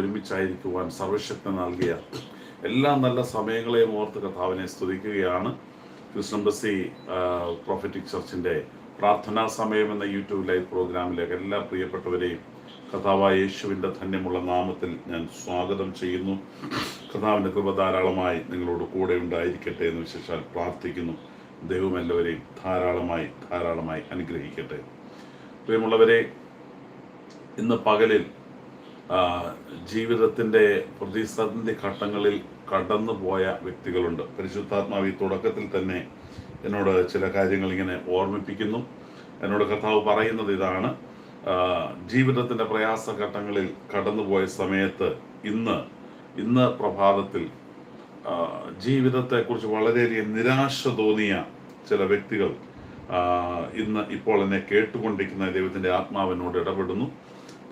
ഒരുമിച്ചായിരിക്കുവാൻ സർവശക്തൻ നൽകിയ എല്ലാ നല്ല സമയങ്ങളെയും ഓർത്ത് കഥാവിനെ സ്തുതിക്കുകയാണ്. കൃഷ്ണബസി പ്രൊഫറ്റിക് ചർച്ചിന്റെ പ്രാർത്ഥനാ സമയം എന്ന യൂട്യൂബ് ലൈവ് പ്രോഗ്രാമിലേക്ക് എല്ലാ പ്രിയപ്പെട്ടവരെയും കഥാവായ യേശുവിന്റെ ധന്യമുള്ള നാമത്തിൽ ഞാൻ സ്വാഗതം ചെയ്യുന്നു. കഥാവിന്റെ കൃപ ധാരാളമായി നിങ്ങളോട് കൂടെ ഉണ്ടായിരിക്കട്ടെ എന്ന് വിശേഷാൽ പ്രാർത്ഥിക്കുന്നു. ദൈവം എല്ലാവരെയും ധാരാളമായി ധാരാളമായി അനുഗ്രഹിക്കട്ടെ. പ്രിയമുള്ളവരെ ഇന്ന് പകലിൽ ജീവിതത്തിന്റെ പ്രതിസന്ധി ഘട്ടങ്ങളിൽ കടന്നു പോയ വ്യക്തികളുണ്ട്. പരിശുദ്ധാത്മാവ് ഈ തുടക്കത്തിൽ തന്നെ എന്നോട് ചില കാര്യങ്ങൾ ഇങ്ങനെ ഓർമ്മിപ്പിക്കുന്നു. എന്നോട് കർത്താവ് പറയുന്നത് ഇതാണ്. ജീവിതത്തിന്റെ പ്രയാസഘട്ടങ്ങളിൽ കടന്നുപോയ സമയത്ത് ഇന്ന് ഇന്ന് പ്രഭാതത്തിൽ ജീവിതത്തെക്കുറിച്ച് വളരെയധികം നിരാശ തോന്നിയ ചില വ്യക്തികൾ ഇന്ന് ഇപ്പോൾ എന്നെ കേട്ടുകൊണ്ടിരിക്കുന്ന ദൈവത്തിന്റെ ആത്മാവിനോട് ഇടപെടുന്നു.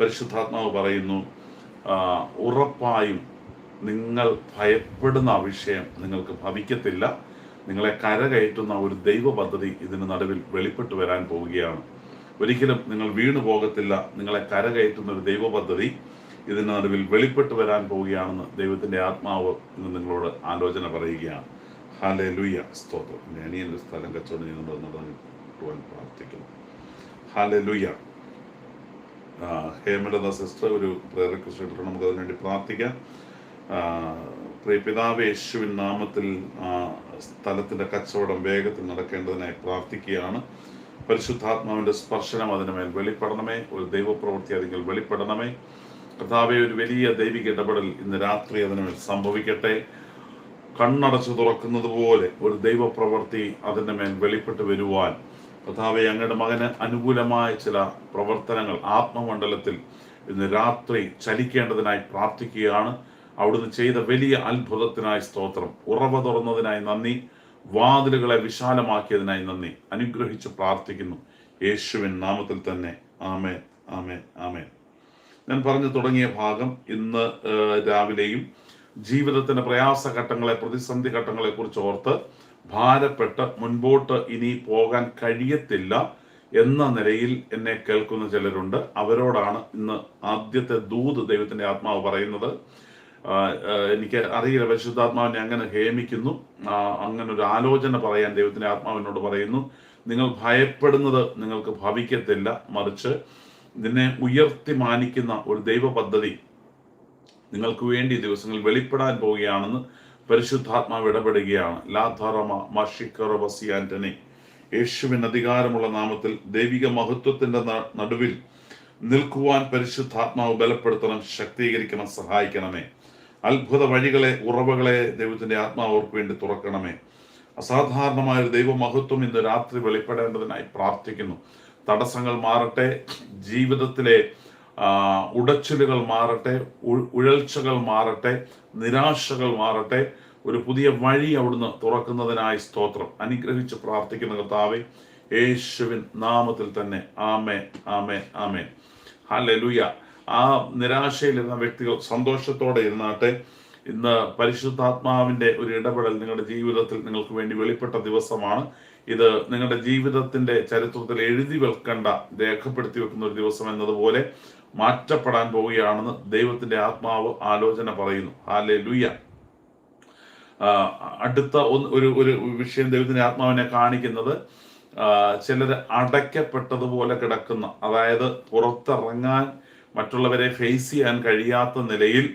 പരിശുദ്ധാത്മാവ് പറയുന്നു ഉറപ്പായും നിങ്ങൾ ഭയപ്പെടുന്ന വിഷയം നിങ്ങൾക്ക് ഭവിക്കത്തില്ല. നിങ്ങളെ കരകയറ്റുന്ന ഒരു ദൈവ പദ്ധതി ഇതിന് നടുവിൽ വെളിപ്പെട്ടു വരാൻ പോവുകയാണ്. ഒരിക്കലും നിങ്ങൾ വീണു പോകത്തില്ല. നിങ്ങളെ കരകയറ്റുന്ന ഒരു ദൈവ പദ്ധതി ഇതിന് നടുവിൽ വെളിപ്പെട്ടു വരാൻ പോവുകയാണെന്ന് ദൈവത്തിന്റെ ആത്മാവ് ഇന്ന് നിങ്ങളോട് ആലോചന പറയുകയാണ്. ഹാലെ ലുയ്യ സ്തോത്രം. എന്റെ ഈ സ്ഥലം കച്ചവടം ചെയ്യുന്നത് പ്രാർത്ഥിക്കുന്നു. ഹാലെ ഹേമലത സിസ്റ്റർ ഒരു പ്രേയർ റിക്വസ്റ്റ് നമുക്ക് അതിനുവേണ്ടി പ്രാർത്ഥിക്കാം. പ്രിയപിതാവ് പ്രിയ പിതാവ് യേശുവിൻ നാമത്തിൽ ആ സ്ഥലത്തിന്റെ കച്ചവടം വേഗത്തിൽ നടക്കേണ്ടതിനായി പ്രാർത്ഥിക്കുകയാണ്. പരിശുദ്ധാത്മാവിന്റെ സ്പർശനം അതിന് മേൽ വെളിപ്പെടണമേ. ഒരു ദൈവപ്രവൃത്തി അതിൽ വെളിപ്പെടണമേ. കർത്താവെ ഒരു വലിയ ദൈവിക ഇടപെടൽ ഇന്ന് രാത്രി അതിന് മേൽ സംഭവിക്കട്ടെ. കണ്ണടച്ചു തുറക്കുന്നത് പോലെ ഒരു ദൈവപ്രവൃത്തി അതിന്റെ മേൽ വെളിപ്പെട്ട് വരുവാൻ കർത്താവെ അങ്ങയുടെ മകന് അനുകൂലമായ ചില പ്രവർത്തനങ്ങൾ ആത്മമണ്ഡലത്തിൽ ഇന്ന് രാത്രി ചലിക്കേണ്ടതിനായി പ്രാർത്ഥിക്കുകയാണ്. അവിടുന്ന് ചെയ്ത വലിയ അത്ഭുതത്തിനായി സ്തോത്രം. ഉറവ തുറന്നതിനായി നന്ദി. വാതിലുകളെ വിശാലമാക്കിയതിനായി നന്ദി. അനുഗ്രഹിച്ച് പ്രാർത്ഥിക്കുന്നു. യേശുവിൻ നാമത്തിൽ തന്നെ. ആമേ ആമേ ആമേ ഞാൻ പറഞ്ഞു തുടങ്ങിയ ഭാഗം ഇന്ന് രാവിലെയും ജീവിതത്തിന്റെ പ്രയാസഘട്ടങ്ങളെ പ്രതിസന്ധി ഘട്ടങ്ങളെ കുറിച്ച് ഓർത്ത് ഭാരപ്പെട്ട് മുൻപോട്ട് ഇനി പോകാൻ കഴിയത്തില്ല എന്ന നിലയിൽ എന്നെ കേൾക്കുന്ന ചിലരുണ്ട്. അവരോടാണ് ഇന്ന് ആദ്യത്തെ ദൂത് ദൈവത്തിന്റെ ആത്മാവ് പറയുന്നത്. എനിക്ക് അറിയില്ല പരിശുദ്ധാത്മാവിനെ അങ്ങനെ ഹേമിക്കുന്നു. അങ്ങനെ ഒരു ആലോചന പറയാൻ ദൈവത്തിന്റെ ആത്മാവിനോട് പറയുന്നു. നിങ്ങൾ ഭയപ്പെടുന്നത് നിങ്ങൾക്ക് ഭവിക്കത്തില്ല. മറിച്ച് നിന്നെ ഉയർത്തി മാനിക്കുന്ന ഒരു ദൈവ പദ്ധതി നിങ്ങൾക്ക് വേണ്ടി ദിവസങ്ങൾ വെളിപ്പെടാൻ പോവുകയാണെന്ന് പരിശുദ്ധാത്മാവ് ഇടപെടുകയാണ്. ലാധാറമ മഷിക്കറബസി ആന്റണി. യേശുവിൻ അധികാരമുള്ള നാമത്തിൽ ദൈവിക മഹത്വത്തിന്റെ നടുവിൽ നിൽക്കുവാൻ പരിശുദ്ധാത്മാവ് ബലപ്പെടുത്തണം ശക്തീകരിക്കണം സഹായിക്കണമേ. അത്ഭുത വഴികളെ ഉറവകളെ ദൈവത്തിന്റെ ആത്മാവ് അവർക്ക് വേണ്ടി തുറക്കണമേ. അസാധാരണമായ ഒരു ദൈവമഹത്വം ഇന്ന് രാത്രി വെളിപ്പെടേണ്ടതിനായി പ്രാർത്ഥിക്കുന്നു. തടസ്സങ്ങൾ മാറട്ടെ. ജീവിതത്തിലെ ഉടച്ചിലുകൾ മാറട്ടെ ഉഴൽച്ചകൾ മാറട്ടെ നിരാശകൾ മാറട്ടെ. ഒരു പുതിയ വഴി അവിടുന്ന് തുറക്കുന്നതിനായി സ്തോത്രം. അനുഗ്രഹിച്ച് പ്രാർത്ഥിക്കുന്ന കർത്താവെ യേശുവിൻ നാമത്തിൽ തന്നെ ആമേ ആമേ ആമേ ഹല്ലേലൂയ. ആ നിരാശയിലിരുന്ന വ്യക്തികൾ സന്തോഷത്തോടെ ഇരുന്നാട്ടെ. ഇന്ന് പരിശുദ്ധാത്മാവിന്റെ ഒരു ഇടപെടൽ നിങ്ങളുടെ ജീവിതത്തിൽ നിങ്ങൾക്ക് വേണ്ടി വെളിപ്പെട്ട ദിവസമാണ്. ഇത് നിങ്ങളുടെ ജീവിതത്തിന്റെ ചരിത്രത്തിൽ എഴുതി വെക്കേണ്ട രേഖപ്പെടുത്തി വെക്കുന്ന ഒരു ദിവസം എന്നതുപോലെ മാറ്റപ്പെടാൻ പോവുകയാണെന്ന് ദൈവത്തിന്റെ ആത്മാവ് ആലോചന പറയുന്നു. ഹാലെ ലുയ്യ അടുത്ത ഒരു ഒരു വിഷയം ദൈവത്തിന്റെ ആത്മാവിനെ കാണിക്കുന്നത് ചിലർ അടയ്ക്കപ്പെട്ടതുപോലെ കിടക്കുന്ന അതായത് പുറത്തിറങ്ങാൻ മറ്റുള്ളവരെ ഫേസ് ചെയ്യാൻ കഴിയാത്ത നിലയിൽ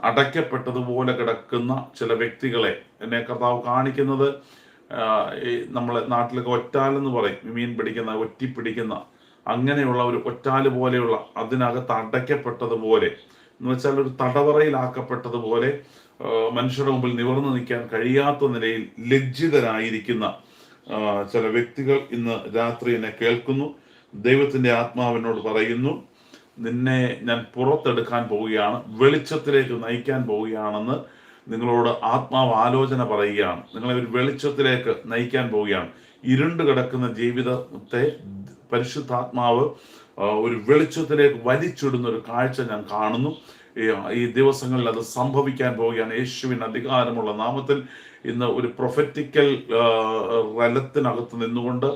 അടയ്ക്കപ്പെട്ടതുപോലെ കിടക്കുന്ന ചില വ്യക്തികളെ എന്നെ കർത്താവ് കാണിക്കുന്നത് നമ്മളെ നാട്ടിലൊക്കെ ഒറ്റാലെന്ന് പറയും. മീൻ പിടിക്കുന്ന ഒറ്റി പിടിക്കുന്ന അങ്ങനെയുള്ള ഒരു ഒറ്റാൽ പോലെയുള്ള അതിനകത്ത് അടയ്ക്കപ്പെട്ടതുപോലെ എന്ന് വെച്ചാൽ ഒരു തടവറയിലാക്കപ്പെട്ടതുപോലെ മനുഷ്യരുടെ മുമ്പിൽ നിവർന്നു നിൽക്കാൻ കഴിയാത്ത നിലയിൽ ലജ്ജിതരായിരിക്കുന്ന ചില വ്യക്തികൾ ഇന്ന് രാത്രി എന്നെ കേൾക്കുന്നു. ദൈവത്തിന്റെ ആത്മാവിനോട് പറയുന്നു നിന്നെ ഞാൻ പുറത്തെടുക്കാൻ പോവുകയാണ് വെളിച്ചത്തിലേക്ക് നയിക്കാൻ പോവുകയാണെന്ന് നിങ്ങളോട് ആത്മാവ് ആലോചന പറയുകയാണ്. നിങ്ങളെ ഒരു വെളിച്ചത്തിലേക്ക് നയിക്കാൻ പോവുകയാണ്. ഇരുണ്ട് കിടക്കുന്ന ജീവിതത്തെ പരിശുദ്ധാത്മാവ് ഒരു വെളിച്ചത്തിലേക്ക് വലിച്ചിടുന്ന ഒരു കാഴ്ച ഞാൻ കാണുന്നു. ഈ- ദിവസങ്ങളിൽ അത് സംഭവിക്കാൻ പോവുകയാണ്. യേശുവിന് അധികാരമുള്ള നാമത്തിൽ ഇന്ന് ഒരു പ്രൊഫറ്റിക്കൽ റലത്തിനകത്ത് നിന്നുകൊണ്ട്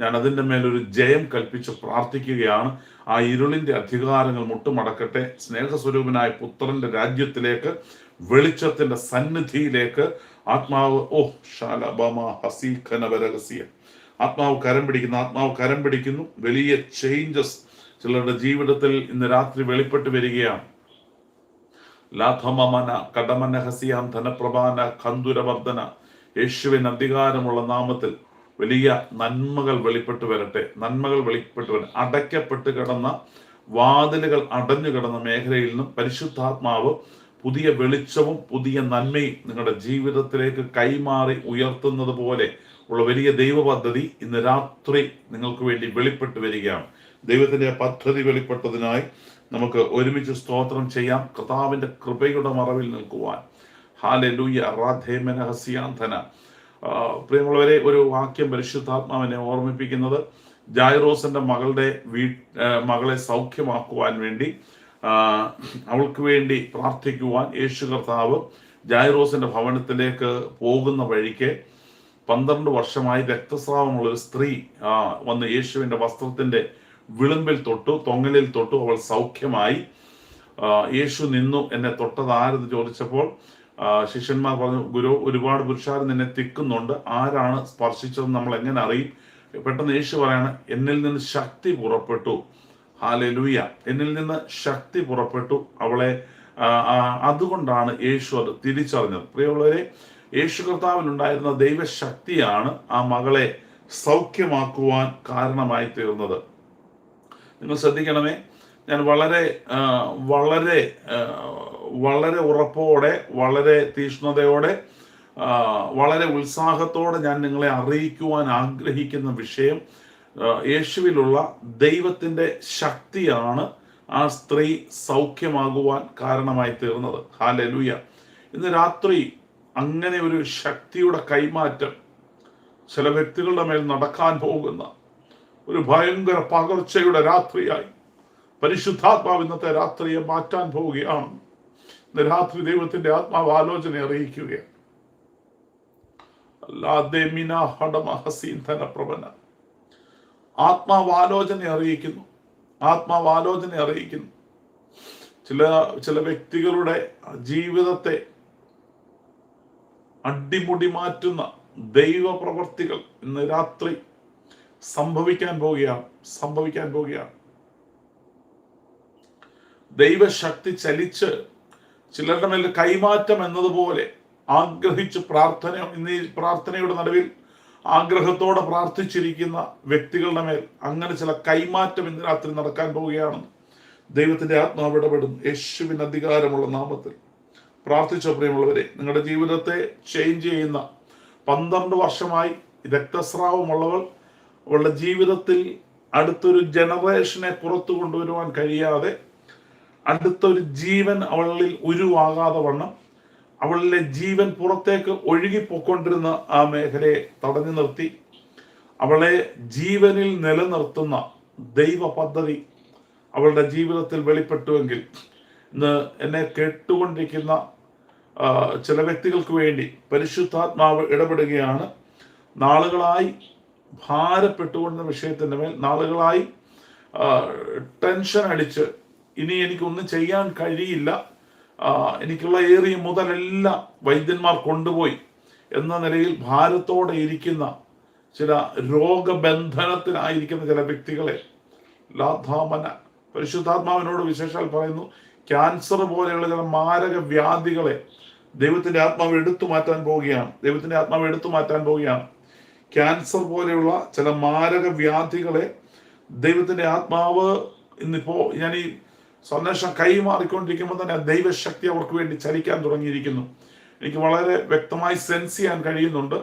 ഞാൻ അതിന്റെ മേലൊരു ജയം കൽപ്പിച്ച് പ്രാർത്ഥിക്കുകയാണ്. ആ ഇരുളിന്റെ അധികാരങ്ങൾ മുട്ടുമടക്കട്ടെ. സ്നേഹസ്വരൂപനായ പുത്രന്റെ രാജ്യത്തിലേക്ക് വെളിച്ചത്തിന്റെ സന്നിധിയിലേക്ക് ആത്മാവ് ഓ ശാലബമ ഹസീഖനവരഹസ്യ ആത്മാവ് കരം പിടിക്കുന്നു ആത്മാവ് കരം പിടിക്കുന്നു. വലിയ ചേഞ്ചസ് ചിലരുടെ ജീവിതത്തിൽ ഇന്ന് രാത്രി വെളിപ്പെട്ട് വരികയാണ്. ലാഥമമന കടമന ഹസിയാം ധനപ്രഭാന കന്തുരവർദ്ധന യേശുവിൻ അധികാരമുള്ള നാമത്തിൽ വലിയ നന്മകൾ വെളിപ്പെട്ട് വരട്ടെ. നന്മകൾ വെളിപ്പെട്ട് വരട്ടെ. അടയ്ക്കപ്പെട്ട് കിടന്ന വാതിലുകൾ അടഞ്ഞു കിടന്ന മേഖലയിൽ നിന്നും പരിശുദ്ധാത്മാവ് പുതിയ വെളിച്ചവും പുതിയ നന്മയും നിങ്ങളുടെ ജീവിതത്തിലേക്ക് കൈമാറി ഉയർത്തുന്നത് പോലെ ഉള്ള വലിയ ദൈവ പദ്ധതി ഇന്ന് രാത്രി നിങ്ങൾക്ക് വേണ്ടി വെളിപ്പെട്ട് വരികയാണ്. ദൈവത്തിന്റെ പദ്ധതി വെളിപ്പെട്ടതിനായി നമുക്ക് ഒരുമിച്ച് സ്തോത്രം ചെയ്യാം. കർത്താവിന്റെ കൃപയുടെ മറവിൽ നിൽക്കുവാൻ. ഹാലലൂയ റാധേമനഹസ്യാന്ധന പ്രിയമുള്ളവരെ ഒരു വാക്യം പരിശുദ്ധാത്മാവിനെ ഓർമ്മിപ്പിക്കുന്നത്. ജായറോസിന്റെ മകളുടെ വീ മകളെ സൗഖ്യമാക്കുവാൻ വേണ്ടി അവൾക്ക് വേണ്ടി പ്രാർത്ഥിക്കുവാൻ യേശു കർത്താവ് ജായറോസിന്റെ ഭവനത്തിലേക്ക് പോകുന്ന വഴിക്ക് പന്ത്രണ്ട് വർഷമായി രക്തസ്രാവമുള്ള ഒരു സ്ത്രീ ആ, വന്ന് യേശുവിന്റെ വസ്ത്രത്തിന്റെ വിളിമ്പിൽ തൊട്ടു തൊങ്ങലിൽ തൊട്ടു അവൾ സൗഖ്യമായി യേശു നിന്നു എന്നെ തൊട്ടത് ആരെന്ന് ചോദിച്ചപ്പോൾ ശിഷ്യന്മാർ പറഞ്ഞു ഗുരു ഒരുപാട് പുരുഷാർ നിന്നെ തിക്കുന്നുണ്ട് ആരാണ് സ്പർശിച്ചതെന്ന് നമ്മൾ എങ്ങനെ അറിയും? പെട്ടെന്ന് യേശു പറയാണ് എന്നിൽ നിന്ന് ശക്തി പുറപ്പെട്ടു. ഹാലലൂയ. എന്നിൽ നിന്ന് ശക്തി പുറപ്പെട്ടു അവളെ അതുകൊണ്ടാണ് യേശു അത് തിരിച്ചറിഞ്ഞത്. പ്രിയമുള്ളവരെ യേശു കർത്താവിനുണ്ടായിരുന്ന ദൈവശക്തിയാണ് ആ മകളെ സൗഖ്യമാക്കുവാൻ കാരണമായി തീർന്നത്. നിങ്ങൾ ശ്രദ്ധിക്കണമേ ഞാൻ വളരെ വളരെ വളരെ ഉറപ്പോടെ വളരെ തീഷ്ണതയോടെ വളരെ ഉത്സാഹത്തോടെ ഞാൻ നിങ്ങളെ അറിയിക്കുവാൻ ആഗ്രഹിക്കുന്ന വിഷയം യേശുവിലുള്ള ദൈവത്തിന്റെ ശക്തിയാണ് ആ സ്ത്രീ സൗഖ്യമാകുവാൻ കാരണമായി തീർന്നത്. ഹാലലൂയ ഇന്ന് രാത്രി അങ്ങനെ ഒരു ശക്തിയുടെ കൈമാറ്റം ചില വ്യക്തികളുടെ മേൽ നടക്കാൻ പോകുന്ന ഒരു ഭയങ്കര പകർച്ചയുടെ രാത്രിയായി. പരിശുദ്ധാത്മാവ് ഇന്നത്തെ രാത്രിയെ മാറ്റാൻ പോവുകയാണ്. ഇന്ന് രാത്രി ദൈവത്തിന്റെ ആത്മാവ് ആലോചന അറിയിക്കുകയാണ്. അല്ലാതെ മിന ഹടമ ഹസീൻ ധനപ്രഭന ആത്മാവ് ആലോചന അറിയിക്കുന്നു. ആത്മാവാലോചന അറിയിക്കുന്നു. ചില ചില വ്യക്തികളുടെ ജീവിതത്തെ അടിമുടി മാറ്റുന്ന ദൈവപ്രവർത്തികൾ ഇന്ന് രാത്രി സംഭവിക്കാൻ പോവുകയാണ് സംഭവിക്കാൻ പോവുകയാണ്. ദൈവശക്തി ചലിച്ച് ചിലരുടെ മേൽ കൈമാറ്റം എന്നതുപോലെ ആഗ്രഹിച്ച് പ്രാർത്ഥന ഇന്ന് പ്രാർത്ഥനയുടെ നടുവിൽ ആഗ്രഹത്തോടെ പ്രാർത്ഥിച്ചിരിക്കുന്ന വ്യക്തികളുടെ മേൽ അങ്ങനെ ചില കൈമാറ്റം ഇന്ന് രാത്രി നടക്കാൻ പോവുകയാണ്. ദൈവത്തിന്റെ ആത്മാവ് ഇടപെടുന്നു. യേശുവിന് അധികാരമുള്ള നാമത്തിൽ. പ്രാർത്ഥിച്ച പ്രിയമുള്ളവരെ നിങ്ങളുടെ ജീവിതത്തെ ചേഞ്ച് ചെയ്യുന്ന പന്ത്രണ്ട് വർഷമായി രക്തസ്രാവമുള്ളവൾ അവളുടെ ജീവിതത്തിൽ അടുത്തൊരു ജനറേഷനെ പുറത്തു കൊണ്ടുവരുവാൻ കഴിയാതെ അടുത്തൊരു ജീവൻ അവളിൽ ഉരുവാകാതെ വണ്ണം അവളിലെ ജീവൻ പുറത്തേക്ക് ഒഴുകിപ്പോക്കൊണ്ടിരുന്ന ആ മേഖലയെ തടഞ്ഞു നിർത്തി. അവളെ ജീവനിൽ നിലനിർത്തുന്ന ദൈവ പദ്ധതി അവളുടെ ജീവിതത്തിൽ വെളിപ്പെട്ടുവെങ്കിൽ ഇന്ന് എന്നെ കേട്ടുകൊണ്ടിരിക്കുന്ന ചില വ്യക്തികൾക്ക് വേണ്ടി പരിശുദ്ധാത്മാവ് ഇടപെടുകയാണ്. നാളുകളായി ഭാരപ്പെട്ടുകൊണ്ട വിഷയത്തിന്റെ മേൽ നാളുകളായി ടെൻഷൻ അടിച്ച് ഇനി എനിക്കൊന്നും ചെയ്യാൻ കഴിയില്ല. എനിക്കുള്ള ഏറിയ മുതലെല്ലാം വൈദ്യന്മാർ കൊണ്ടുപോയി എന്ന നിലയിൽ ഭാരത്തോടെ ഇരിക്കുന്ന ചില രോഗബന്ധനത്തിലായിരിക്കുന്ന ചില വ്യക്തികളെ ലാധാമന പരിശുദ്ധാത്മാവിനോട് വിശേഷാൽ പറയുന്നു ക്യാൻസർ പോലെയുള്ള ചില മാരക വ്യാധികളെ ദൈവത്തിന്റെ ആത്മാവ് എടുത്തു മാറ്റാൻ പോവുകയാണ്. ദൈവത്തിന്റെ ആത്മാവ് എടുത്തു മാറ്റാൻ പോവുകയാണ്. ക്യാൻസർ പോലെയുള്ള ചില മാരക വ്യാധികളെ ദൈവത്തിന്റെ ആത്മാവ് ഇന്നിപ്പോ ഞാൻ ഈ സന്ദേശം കൈമാറിക്കൊണ്ടിരിക്കുമ്പോൾ തന്നെ ദൈവശക്തി അവർക്ക് വേണ്ടി ചലിക്കാൻ തുടങ്ങിയിരിക്കുന്നു. എനിക്ക് വളരെ വ്യക്തമായി സെൻസ് ചെയ്യാൻ കഴിയുന്നുണ്ട്.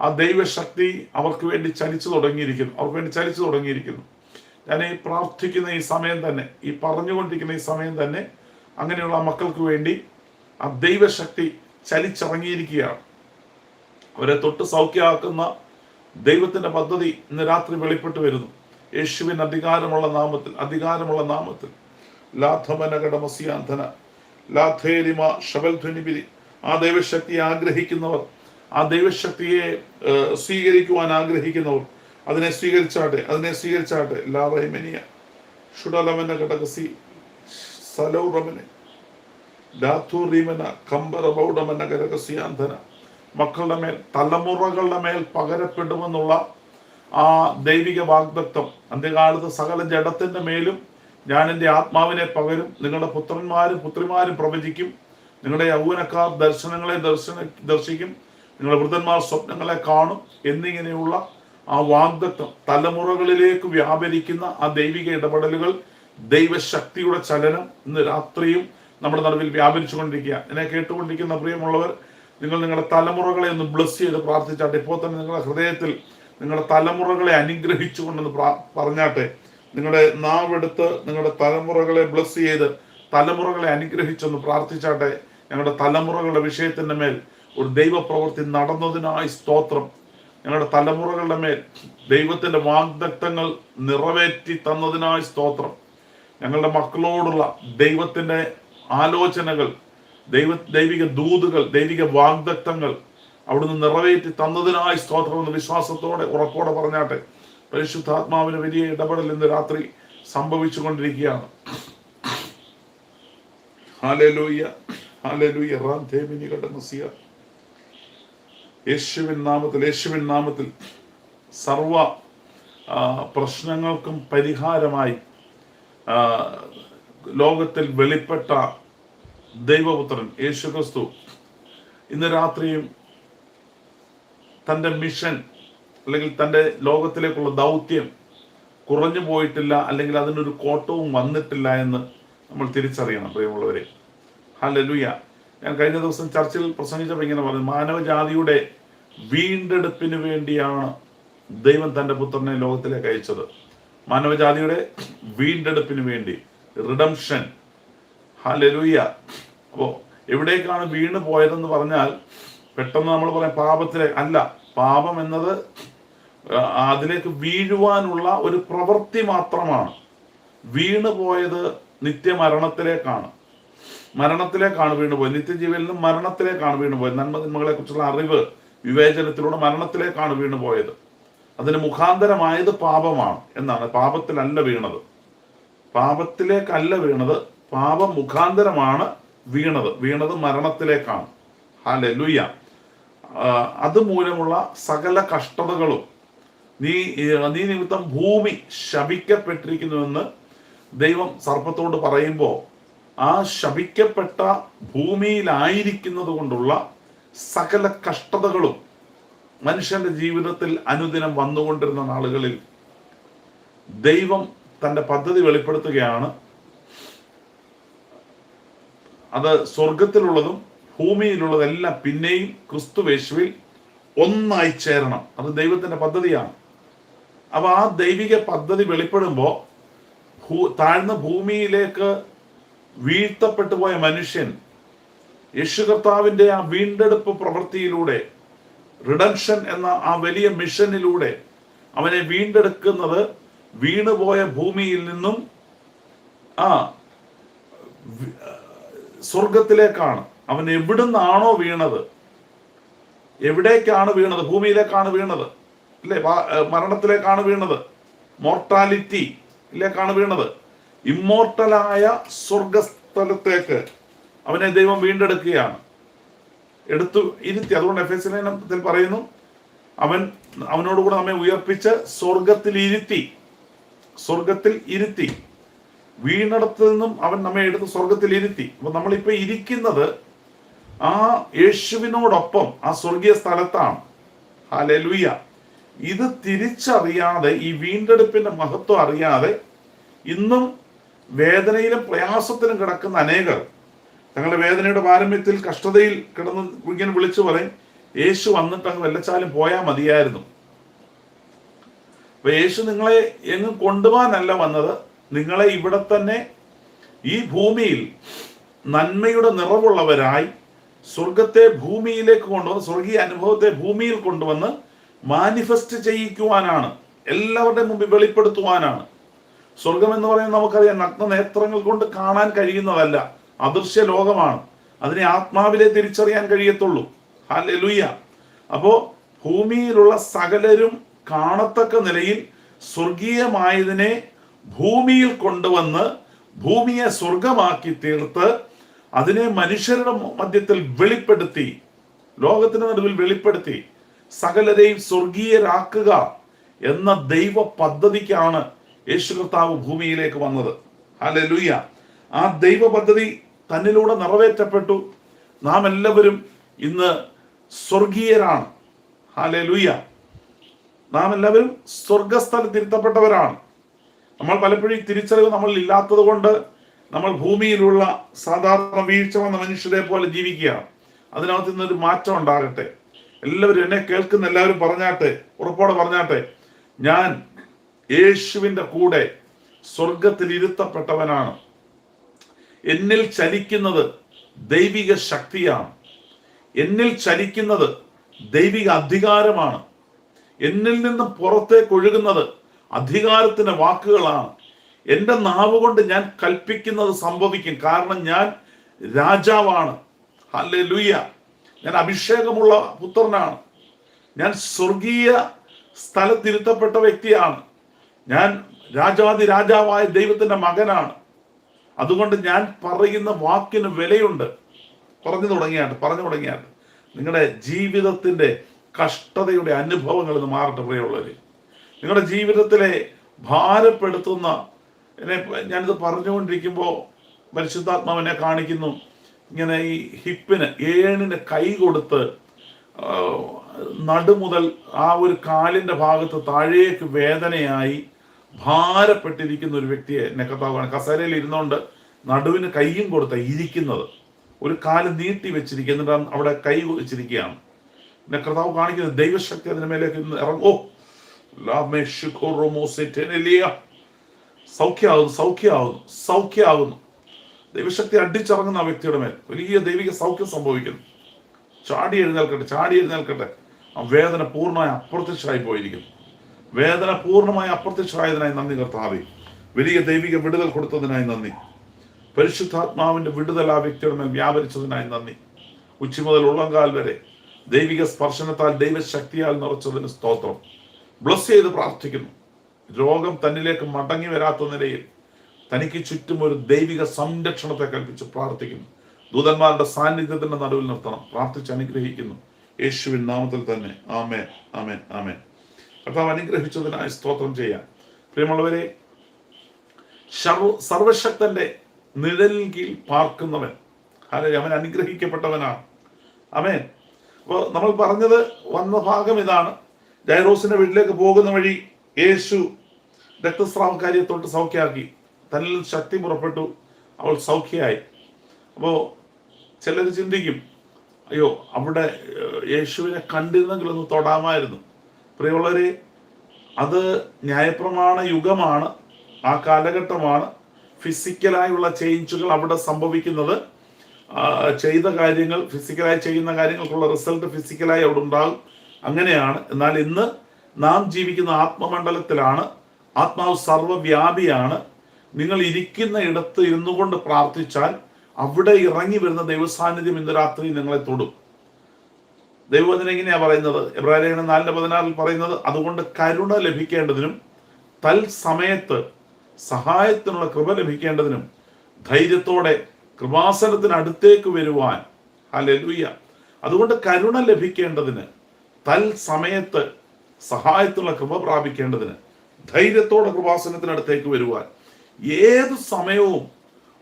ആ ദൈവശക്തി അവർക്ക് വേണ്ടി ചലിച്ചു തുടങ്ങിയിരിക്കുന്നു. അവർക്ക് വേണ്ടി ചലിച്ചു തുടങ്ങിയിരിക്കുന്നു. ഞാൻ ഈ പ്രാർത്ഥിക്കുന്ന ഈ സമയം തന്നെ ഈ പറഞ്ഞുകൊണ്ടിരിക്കുന്ന ഈ സമയം തന്നെ അങ്ങനെയുള്ള മക്കൾക്ക് വേണ്ടി ആ ദൈവശക്തി ചലിച്ചിറങ്ങിയിരിക്കുകയാണ്. അവരെ തൊട്ട് സൗഖ്യമാക്കുന്ന ദൈവത്തിന്റെ പദ്ധതി ഇന്ന് രാത്രി വെളിപ്പെട്ട് വരുന്നു. യേശുവിന് അധികാരമുള്ള നാമത്തിൽ അധികാരമുള്ള നാമത്തിൽ. ലാഥമനകടമസിയാന്ധന ലാഥേലിമ ശബൽധ്വനിപിരി ആ ദൈവശക്തിയെ ആഗ്രഹിക്കുന്നവർ ആ ദൈവശക്തിയെ സ്വീകരിക്കുവാൻ ആഗ്രഹിക്കുന്നവർ അതിനെ സ്വീകരിച്ചാട്ടെ അതിനെ സ്വീകരിച്ചാട്ടെ. ലാറൈമനിയ ഷുഡലമന ഘടകസി സലൗറമനെ. ലാത്തൂറീമന കമ്പറബൗഡമന ഘടകസിയാന്ധന മക്കളുടെ മേൽ തലമുറകളുടെ മേൽ പകരപ്പെടുമെന്നുള്ള ആ ദൈവിക വാഗ്ദത്വം അന്ത്യകാലത്ത് സകല ജഡത്തിന്റെ മേലും ഞാൻ എന്റെ ആത്മാവിനെ പകരും. നിങ്ങളുടെ പുത്രന്മാരും പുത്രിമാരും പ്രവചിക്കും. നിങ്ങളുടെ യൗവനക്കാർ ദർശനങ്ങളെ ദർശന ദർശിക്കും. നിങ്ങളുടെ വൃദ്ധന്മാർ സ്വപ്നങ്ങളെ കാണും. എന്നിങ്ങനെയുള്ള ആ വാഗ്ദത്വം തലമുറകളിലേക്ക് വ്യാപരിക്കുന്ന ആ ദൈവിക ഇടപെടലുകൾ ദൈവശക്തിയുടെ ചലനം ഇന്ന് രാത്രിയും നമ്മുടെ നടുവിൽ വ്യാപരിച്ചുകൊണ്ടിരിക്കുക എന്നെ കേട്ടുകൊണ്ടിരിക്കുന്ന പ്രിയമുള്ളവർ നിങ്ങൾ നിങ്ങളുടെ തലമുറകളെ ഒന്ന് ബ്ലസ് ചെയ്ത് പ്രാർത്ഥിച്ചാട്ടെ. ഇപ്പോൾ തന്നെ നിങ്ങളുടെ ഹൃദയത്തിൽ നിങ്ങളുടെ തലമുറകളെ അനുഗ്രഹിച്ചുകൊണ്ടെന്ന് പറഞ്ഞാട്ടെ. നിങ്ങളുടെ നാവെടുത്ത് നിങ്ങളുടെ തലമുറകളെ ബ്ലസ് ചെയ്ത് തലമുറകളെ അനുഗ്രഹിച്ചൊന്ന് പ്രാർത്ഥിച്ചാട്ടെ. ഞങ്ങളുടെ തലമുറകളുടെ വിഷയത്തിന്റെ മേൽ ഒരു ദൈവപ്രവൃത്തി നടന്നതിനായി സ്തോത്രം. ഞങ്ങളുടെ തലമുറകളുടെ മേൽ ദൈവത്തിന്റെ വാഗ്ദത്തങ്ങൾ നിറവേറ്റി തന്നതിനായി സ്തോത്രം. ഞങ്ങളുടെ മക്കളോടുള്ള ദൈവത്തിന്റെ ആലോചനകൾ ദൈവ ദൈവിക ദൂതുകൾ ദൈവിക വാഗ്ദത്തങ്ങൾ അവിടുന്ന് നിറവേറ്റി തന്നതിനായി സ്തോത്രം എന്ന വിശ്വാസത്തോടെ ഉറപ്പോടെ പറഞ്ഞാട്ടെ. പരിശുദ്ധാത്മാവിന് വലിയ ഇടപെടൽ ഇന്ന് രാത്രി സംഭവിച്ചു കൊണ്ടിരിക്കുകയാണ് യേശുവിൻ നാമത്തിൽ യേശുവിൻ നാമത്തിൽ സർവ പ്രശ്നങ്ങൾക്കും പരിഹാരമായി ലോകത്തിൽ വെളിപ്പെട്ട ദൈവപുത്രൻ യേശു ക്രിസ്തു ഇന്ന് രാത്രിയും തന്റെ മിഷൻ അല്ലെങ്കിൽ തന്റെ ലോകത്തിലേക്കുള്ള ദൗത്യം കുറഞ്ഞു പോയിട്ടില്ല അല്ലെങ്കിൽ അതിനൊരു കോട്ടവും വന്നിട്ടില്ല എന്ന് നമ്മൾ തിരിച്ചറിയണം പ്രിയമുള്ളവരെ. ഹലലുയ ഞാൻ കഴിഞ്ഞ ദിവസം ചർച്ചിൽ പ്രസംഗിച്ചപ്പോൾ ഇങ്ങനെ പറഞ്ഞു മാനവജാതിയുടെ വീണ്ടെടുപ്പിന് വേണ്ടിയാണ് ദൈവം തന്റെ പുത്രനെ ലോകത്തിലേക്ക് അയച്ചത്. മാനവജാതിയുടെ വീണ്ടെടുപ്പിന് വേണ്ടി റിഡംഷൻ ഹലലുയ അപ്പോൾ എവിടേക്കാണ് വീണ് പോയതെന്ന് പറഞ്ഞാൽ പെട്ടെന്ന് നമ്മൾ പറയാം പാപത്തിലെ അല്ല പാപം എന്നത് അതിലേക്ക് വീഴുവാനുള്ള ഒരു പ്രവൃത്തി മാത്രമാണ്. വീണ് പോയത് നിത്യമരണത്തിലേക്കാണ്. മരണത്തിലേക്കാണ് വീണുപോയത് നിത്യജീവനിൽ നിന്നും മരണത്തിലേക്കാണ് വീണുപോയത് നന്മ നന്മതിന്മകളെ കുറിച്ചുള്ള അറിവ് വിവേചനത്തിലൂടെ മരണത്തിലേക്കാണ് വീണുപോയത് അതിന് മുഖാന്തരമായത് പാപമാണ് എന്നാണ്. പാപത്തിലല്ല വീണത്. പാപത്തിലേക്കല്ല വീണത്. പാപം മുഖാന്തരമാണ് വീണത്. വീണത് മരണത്തിലേക്കാണ്. ഹാലലുയ്യ അതുമൂലമുള്ള സകല കഷ്ടതകളും നീ നീ നിമിത്തം ഭൂമി ശപിക്കപ്പെട്ടിരിക്കുന്നുവെന്ന് ദൈവം സർപ്പത്തോട് പറയുമ്പോൾ ആ ശപിക്കപ്പെട്ട ഭൂമിയിലായിരിക്കുന്നത് കൊണ്ടുള്ള സകല കഷ്ടതകളും മനുഷ്യന്റെ ജീവിതത്തിൽ അനുദിനം വന്നുകൊണ്ടിരുന്ന നാളുകളിൽ ദൈവം തന്റെ പദ്ധതി വെളിപ്പെടുത്തുകയാണ്. അത് സ്വർഗത്തിലുള്ളതും ഭൂമിയിലുള്ളതെല്ലാം പിന്നെയും ക്രിസ്തുവേശുവിൽ ഒന്നായി ചേരണം. അത് ദൈവത്തിന്റെ പദ്ധതിയാണ്. അപ്പൊ ആ ദൈവിക പദ്ധതി വെളിപ്പെടുമ്പോൾ ഭൂ താഴ്ന്ന ഭൂമിയിലേക്ക് വീഴ്ത്തപ്പെട്ടു പോയ മനുഷ്യൻ യേശു കർത്താവിന്റെ ആ വീണ്ടെടുപ്പ് പ്രവൃത്തിയിലൂടെ റിഡംഷൻ എന്ന ആ വലിയ മിഷനിലൂടെ അവനെ വീണ്ടെടുക്കുന്നത് വീണുപോയ ഭൂമിയിൽ നിന്നും ആ സ്വർഗത്തിലേക്കാണ് അവൻ എവിടുന്നാണോ വീണത്? എവിടേക്കാണ് വീണത്? ഭൂമിയിലേക്കാണ് വീണത്? അല്ലേ? മരണത്തിലേക്കാണ് വീണത്. മോർട്ടാലിറ്റിയിലേക്കാണ് വീണത്. ഇമ്മോർട്ടലായ സ്വർഗസ്ഥലത്തേക്ക് അവനെ ദൈവം വീണ്ടെടുക്കുകയാണ്. എടുത്തു ഇരുത്തി. അതുകൊണ്ട് എഫ് എസ് ലേനത്തിൽ പറയുന്നു അവൻ അവനോടുകൂടെ നമ്മെ ഉയർപ്പിച്ച് സ്വർഗത്തിൽ ഇരുത്തി സ്വർഗത്തിൽ ഇരുത്തി. വീണടത്ത് നിന്നും അവൻ നമ്മെ എടുത്ത് സ്വർഗത്തിൽ ഇരുത്തി അപ്പൊ നമ്മളിപ്പോ ഇരിക്കുന്നത് ആ യേശുവിനോടൊപ്പം ആ സ്വർഗീയ സ്ഥലത്താണ്. ഹാലലുയ്യ ഇത് തിരിച്ചറിയാതെ ഈ വീണ്ടെടുപ്പിന്റെ മഹത്വം അറിയാതെ ഇന്നും വേദനയിലും പ്രയാസത്തിലും കിടക്കുന്ന അനേകർ തങ്ങളുടെ വേദനയുടെ പാരമ്യത്തിൽ കഷ്ടതയിൽ കിടന്ന് ഇങ്ങനെ വിളിച്ചു പറയും യേശു വന്നിട്ട് അങ്ങ് വെല്ലച്ചാലും പോയാൽ മതിയായിരുന്നു. അപ്പൊ യേശു നിങ്ങളെ എങ്ങും കൊണ്ടുപോകാനല്ല വന്നത് നിങ്ങളെ ഇവിടെ തന്നെ ഈ ഭൂമിയിൽ നന്മയുടെ നിറവുള്ളവരായി സ്വർഗത്തെ ഭൂമിയിലേക്ക് കൊണ്ടുവന്ന് സ്വർഗീയ അനുഭവത്തെ ഭൂമിയിൽ കൊണ്ടുവന്ന് മാനിഫെസ്റ്റ് ചെയ്യിക്കുവാനാണ് എല്ലാവരുടെയും മുമ്പിൽ വെളിപ്പെടുത്തുവാനാണ്. സ്വർഗം എന്ന് പറയുന്നത് നമുക്കറിയാം നഗ്ന നേത്രങ്ങൾ കൊണ്ട് കാണാൻ കഴിയുന്നതല്ല അദൃശ്യ ലോകമാണ്. അതിനെ ആത്മാവിലെ തിരിച്ചറിയാൻ കഴിയത്തുള്ളൂ. ഹാലൂയ അപ്പോ ഭൂമിയിലുള്ള സകലരും കാണത്തക്ക നിലയിൽ സ്വർഗീയമായതിനെ ഭൂമിയിൽ കൊണ്ടുവന്ന് ഭൂമിയെ സ്വർഗമാക്കി തീർത്ത് അതിനെ മനുഷ്യരുടെ മധ്യത്തിൽ വെളിപ്പെടുത്തി ലോകത്തിന്റെ നടുവിൽ വെളിപ്പെടുത്തി. സകലരെയും സ്വർഗീയരാക്കുക എന്ന ദൈവ പദ്ധതിക്കാണ് യേശു കർത്താവ് ഭൂമിയിലേക്ക് വന്നത്. അല്ലെ ഹല്ലേലൂയ. ആ ദൈവ പദ്ധതി തന്നിലൂടെ നിറവേറ്റപ്പെട്ടു. നാം എല്ലാവരും ഇന്ന് സ്വർഗീയരാണ്. ഹല്ലേലൂയ. നാം എല്ലാവരും സ്വർഗസ്ഥലം തിരുത്തപ്പെട്ടവരാണ്. നമ്മൾ പലപ്പോഴും തിരിച്ചറിവ് നമ്മളിൽ ഇല്ലാത്തത് കൊണ്ട് നമ്മൾ ഭൂമിയിലുള്ള സാധാരണ വീഴ്ച വന്ന മനുഷ്യരെ പോലെ ജീവിക്കുകയാണ്. അതിനകത്ത് നിന്നൊരു മാറ്റം ഉണ്ടാകട്ടെ. എല്ലാവരും എന്നെ കേൾക്കുന്ന എല്ലാവരും പറഞ്ഞാട്ടെ ഉറപ്പോടെ പറഞ്ഞാട്ടെ. ഞാൻ യേശുവിന്റെ കൂടെ സ്വർഗത്തിൽ ഇരുത്തപ്പെട്ടവനാണ്. എന്നിൽ ചലിക്കുന്നത് ദൈവിക ശക്തിയാണ്. എന്നിൽ ചലിക്കുന്നത് ദൈവിക അധികാരമാണ്. എന്നിൽ നിന്ന് പുറത്തേക്ക് ഒഴുകുന്നത് അധികാരത്തിന്റെ വാക്കുകളാണ്. എന്റെ നാവ് കൊണ്ട് ഞാൻ കൽപ്പിക്കുന്നത് സംഭവിക്കും. കാരണം ഞാൻ രാജാവാണ്. അല്ലെ ലുയ്യ ഞാൻ അഭിഷേകമുള്ള പുത്രനാണ്. ഞാൻ സ്വർഗീയ സ്ഥലത്തിരുത്തപ്പെട്ട വ്യക്തിയാണ്. ഞാൻ രാജാതി രാജാവായ ദൈവത്തിന്റെ മകനാണ്. അതുകൊണ്ട് ഞാൻ പറയുന്ന വാക്കിന് വിലയുണ്ട്. പറഞ്ഞു തുടങ്ങിയാണ്ട് പറഞ്ഞു തുടങ്ങിയാണ്ട്. നിങ്ങളുടെ ജീവിതത്തിന്റെ കഷ്ടതയുടെ അനുഭവങ്ങൾ ഇത് മാറട്ടെ പ്രിയമുള്ളവര്. നിങ്ങളുടെ ജീവിതത്തിലെ ഭാരപ്പെടുത്തുന്ന എന്നെ ഞാനിത് പറഞ്ഞുകൊണ്ടിരിക്കുമ്പോൾ പരിശുദ്ധാത്മാവിനെ കാണിക്കുന്നു. ഇങ്ങനെ ഈ ഹിപ്പിന് ഏണിന് കൈ കൊടുത്ത് നടുമുതൽ ആ ഒരു കാലിന്റെ ഭാഗത്ത് താഴേക്ക് വേദനയായി ഭാരപ്പെട്ടിരിക്കുന്ന ഒരു വ്യക്തിയെ നെക്കത്താവാണ് കസേരയിൽ ഇരുന്നുകൊണ്ട് നടുവിന് കൈയും കൊടുത്ത ഇരിക്കുന്നത്. ഒരു കാൽ നീട്ടി വെച്ചിരിക്കുക എന്നിട്ട് അവിടെ കൈ വെച്ചിരിക്കുകയാണ്. പിന്നെ കർത്താവ് കാണിക്കുന്നത് ദൈവശക്തി അതിന് മേലേക്ക് ഇറങ്ങോ. സൗഖ്യമാകുന്നു സൗഖ്യമാകുന്നു സൗഖ്യമാകുന്നു ദൈവശക്തി അടിച്ചിറങ്ങുന്ന ആ വ്യക്തിയുടെ മേൽ വലിയ ദൈവിക സൗഖ്യം സംഭവിക്കുന്നു. ചാടി എഴുന്നേൽക്കട്ടെ ചാടി എഴുന്നേൽക്കട്ടെ. ആ വേദന പൂർണമായി അപ്രത്യക്ഷമായി പോയിരിക്കുന്നു. വേദന പൂർണമായി അപ്രത്യക്ഷമായതിനായി നന്ദി കർത്താവി. വലിയ ദൈവിക വിടുതൽ കൊടുത്തതിനായി നന്ദി. പരിശുദ്ധാത്മാവിന്റെ വിടുതൽ ആ വ്യക്തിയുടെ മേൽ വ്യാപരിച്ചതിനായി നന്ദി. ഉച്ച മുതൽ ഉള്ളങ്കാൽ വരെ ദൈവിക സ്പർശനത്താൽ ദൈവശക്തിയാൽ നിറച്ചതിന് സ്തോത്രം. ബ്ലസ് ചെയ്ത് പ്രാർത്ഥിക്കുന്നു. രോഗം തന്നിലേക്ക് മടങ്ങി വരാത്ത നിലയിൽ തനിക്ക് ചുറ്റും ഒരു ദൈവിക സംരക്ഷണത്തെ കൽപ്പിച്ച് പ്രാർത്ഥിക്കുന്നു. ദൂതന്മാരുടെ സാന്നിധ്യത്തിന്റെ നടുവിൽ നിർത്തണം. പ്രാർത്ഥിച്ച് അനുഗ്രഹിക്കുന്നു. യേശുവിൻ നാമത്തിൽ തന്നെ. ആമേൻ. ആമേൻ. ആമേൻ. കർത്താവ് അനുഗ്രഹിച്ചതിനായി സ്തോത്രം ചെയ്യാം. പ്രിയമുള്ളവരെ സർവ സർവശക്തന്റെ നിഴലിൽ കീഴിൽ പാർക്കുന്നവൻ. അല്ലെ അവൻ അനുഗ്രഹിക്കപ്പെട്ടവനാണ്. അമേൻ അപ്പോൾ നമ്മൾ പറഞ്ഞത് വന്ന ഭാഗം ഇതാണ്. ജൈറോസിന്റെ വീട്ടിലേക്ക് പോകുന്ന വഴി യേശു രക്തസ്രാവക്കാരിയെ കാര്യത്തോട്ട് സൗഖ്യമാക്കി തന്നിൽ ശക്തി പുറപ്പെട്ടു. അവൾ സൗഖ്യമായി അപ്പോൾ ചിലർ ചിന്തിക്കും അയ്യോ അവിടെ യേശുവിനെ കണ്ടിരുന്നെങ്കിൽ ഒന്ന് തൊടാമായിരുന്നു. പ്രിയമുള്ളവരെ അത് ന്യായപ്രമാണ യുഗമാണ് ആ കാലഘട്ടമാണ്. ഫിസിക്കലായുള്ള ചേഞ്ചുകൾ അവിടെ സംഭവിക്കുന്നത്. ചെയ്ത കാര്യങ്ങൾ ഫിസിക്കലായി ചെയ്യുന്ന കാര്യങ്ങൾക്കുള്ള റിസൾട്ട് ഫിസിക്കലായി അവിടെ ഉണ്ടാകും. അങ്ങനെയാണ്. എന്നാൽ ഇന്ന് നാം ജീവിക്കുന്ന ആത്മമണ്ഡലത്തിലാണ്. ആത്മാവ് സർവവ്യാപിയാണ് നിങ്ങൾ ഇരിക്കുന്ന ഇടത്ത് ഇരുന്നു കൊണ്ട് പ്രാർത്ഥിച്ചാൽ അവിടെ ഇറങ്ങി വരുന്ന ദൈവസാന്നിധ്യം ഇന്ന് രാത്രി നിങ്ങളെ തൊടും. ദൈവത്തിന് എങ്ങനെയാ പറയുന്നത്? എബ്രാഹിം നാലിന്റെ പതിനാറിൽ പറയുന്നത് അതുകൊണ്ട് കരുണ ലഭിക്കേണ്ടതിനും തൽസമയത്ത് സഹായത്തിനുള്ള കൃപ ലഭിക്കേണ്ടതിനും ധൈര്യത്തോടെ കൃപാസനത്തിന് അടുത്തേക്ക് വരുവാൻ. ഹല്ലേലൂയ. അതുകൊണ്ട് കരുണ ലഭിക്കേണ്ടതിന് തൽസമയത്ത് സഹായത്തിനുള്ള കൃപ പ്രാപിക്കേണ്ടതിന് ധൈര്യത്തോടെ കൃപാസനത്തിനടുത്തേക്ക് വരുവാൻ. ഏത് സമയവും